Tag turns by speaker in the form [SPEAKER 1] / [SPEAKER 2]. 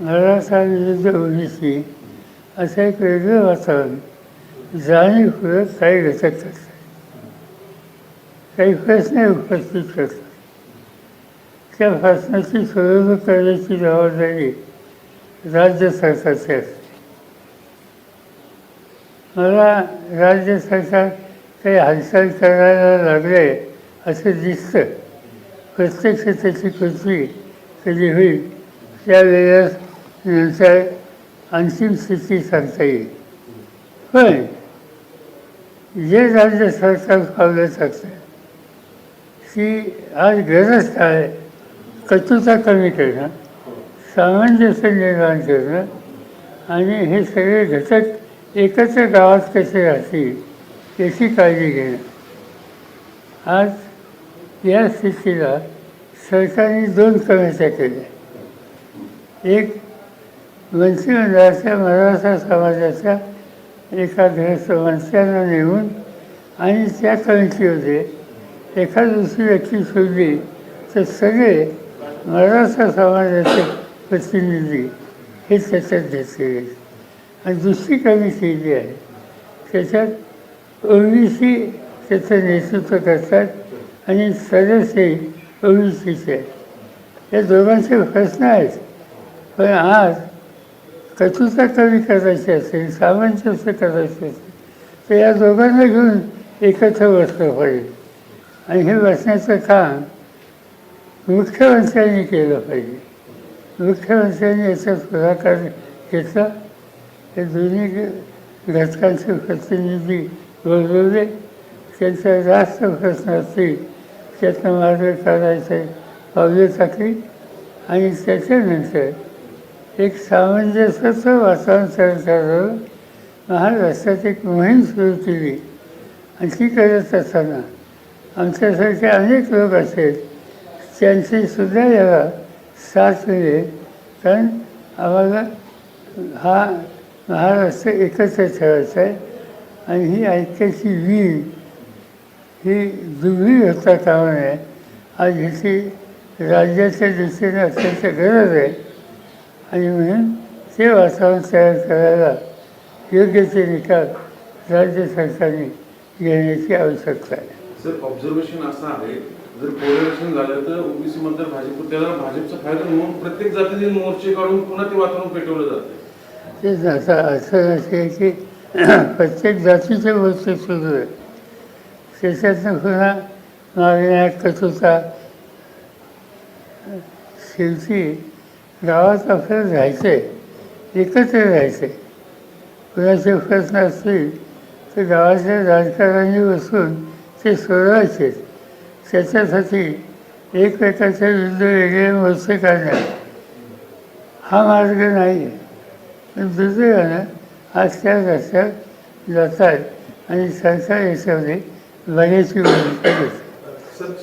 [SPEAKER 1] नरासाविरुद्ध OBC असं एक वेगळं वातावरण जाणीवपूर्वक काही घटक करतात काही प्रश्न उपस्थित करतात त्या प्रश्नाची सोडवणूक करण्याची जबाबदारी राज्य सरकारची असते. मला राज्य सरकार काही हालचाल करायला लागले असं दिसतं. प्रत्यक्ष त्याची कृती कधी होईल त्यावेळेस नंतर अंतिम स्थिती सांगता येईल पण जे राज्य सरकार पावलं टाकतं की आज गरज आहे कटुता कमी करणं सामंजस्य निर्माण करणं आणि हे सगळे घटक एकत्र गावात कसे राहतील याची काळजी घेणं. आज या स्थितीला सरकारने दोन कमिट्या केल्या एक मंत्रिमंडळाच्या मराठा समाजाच्या एका ग्रस्त माणसाला नेऊन आणि त्या कमिटीमध्ये एका दुसरी व्यक्ती शोधली तर सगळे मराठा समाजाचे प्रतिनिधी हे त्याच्यात घेतले गेले आणि दुसरी कमिटी जी आहे. त्याच्यात ओबीसी त्याचं नेतृत्व करतात आणि सदस्य ओबीसीचे. आहेत या दोघांचे प्रश्न आहेत. पण आज कटुता कमी करायची असेल? सामंजस्य करायचं असेल? तर या दोघांना घेऊन एकत्र बसलं पाहिजे. आणि हे बसण्याचं काम मुख्यमंत्र्यांनी केलं पाहिजे. मुख्यमंत्र्यांनी याचा पुढाकार घेतला. हे दोन्ही घटकांचे प्रतिनिधी बोलवले. त्यांचा जास्त प्रश्न असतील त्यातनं मार्ग काढायचे पावले टाकली. आणि त्याच्यानंतर एक सामंजस्याचं वातावरण तयार महाराष्ट्रात एक मोहीम सुरू केली. आणि ती करत असताना आमच्यासारखे अनेक लोक असेल त्यांची सुद्धा याला साथ मिळेल. कारण आम्हाला हा महाराष्ट्र एकत्र ठेवायचा आहे आणि ही ऐक्याची वीर ही दुर्मिळ होता कामा नये. आज ह्याची राज्याच्या दृष्टीने अत्यंत गरज आहे. आणि म्हणून ते वातावरण तयार करायला योग्य ते निकाल राज्य सरकारने घेण्याची आवश्यकता आहे.
[SPEAKER 2] सर ऑब्झर्वेशन असं आहे जर पोलरायझेशन झालं तर ओबीसी मतदार भाजप त्याला भाजपचा फायदा म्हणून प्रत्येक जातीतील मोर्चे काढून पुन्हा ते वातावरण पेटवलं जाते.
[SPEAKER 1] तेच असं असे आहे की प्रत्येक जातीचे गोष्टी सुरू आहे. त्याच्यातनं पुन्हा मागण्या कटुता शेवटी गावात आपल्याला राहायचं आहे. एकत्र राहायचं आहे. कुणाचे प्रश्न असतील तर गावाच्या राजकारणी बसून ते सोडवायचे. त्याच्यासाठी एकमेकाच्या विरुद्ध वेगळे मोर्चे काढणे हा मार्ग नाही. आहे पण दुर्दैवानं आज त्या रस्त्यात जातात आणि सरकार याच्यामध्ये बघायची भूमिका घेते